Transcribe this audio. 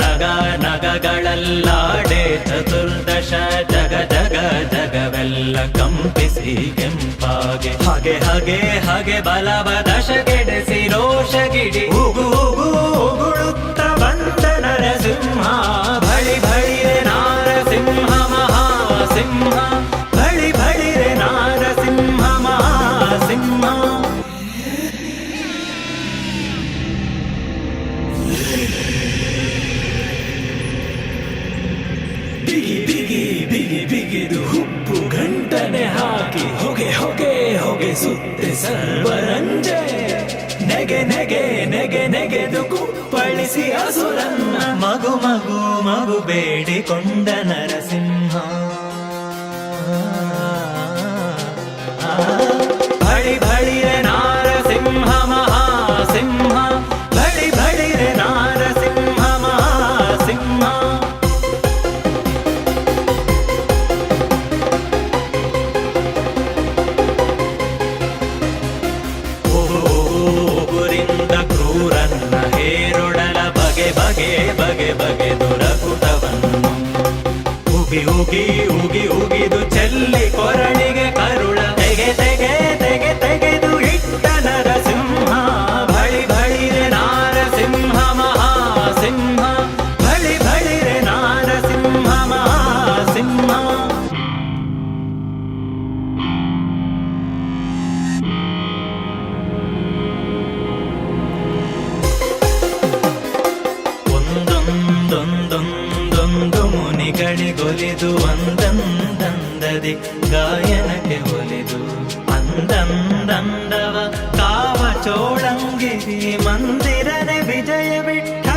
ನಗ ನಗಗಳಲ್ಲಾಡೆ ಚತುರ್ದಶ ಜಗ ಜಗ ಜಗವೆಲ್ಲ ಕಂಪಿಸಿ ಕೆಂಪಾಗೆ. ಹಾಗೆ ಹಾಗೆ ಹಾಗೆ ಬಲವ ದಶ ಕೆಡಿಸಿ ರೋಷ ರೋಷಗಿಡಿ ಹೂಗು ಹೂಗು ಬಿಗಿ ಬಿಗಿ ಬಿಗಿ ಬಿಗಿದು ಹುಪ್ಪು ಗಂಟನೆ ಹಾಕಿ ಹೊಗೆ ಹೊಗೆ ಹೊಗೆ ಸುತ್ತೆ ಸರ್ವರಂಜೆ. ನೆಗೆ ನೆಗೆ ನೆಗೆ, ನೆಗೆದು ಕುಪ್ಪಳಿಸಿ ಅಸುರನ್ನ ಮಗು ಮಗು ಮಗು ಬೇಡಿಕೊಂಡ ನರಸಿಂಹ. ಬಗೆ ದುರಕುಟವನ್ನು ಉಗಿ ಉಗಿ ಉಗಿ ಉಗಿದು ಮುನಿಗಳಿಗೊಲಿದು ಒಂದಂದಂದದಿ ಗಾಯನಕ್ಕೆ ಒಲಿದು ಅಂದಂದಂದವ ಕಾವ ಚೋಳಂಗಿರಿ ಮಂದಿರನೆ ವಿಜಯ ವಿಠಲ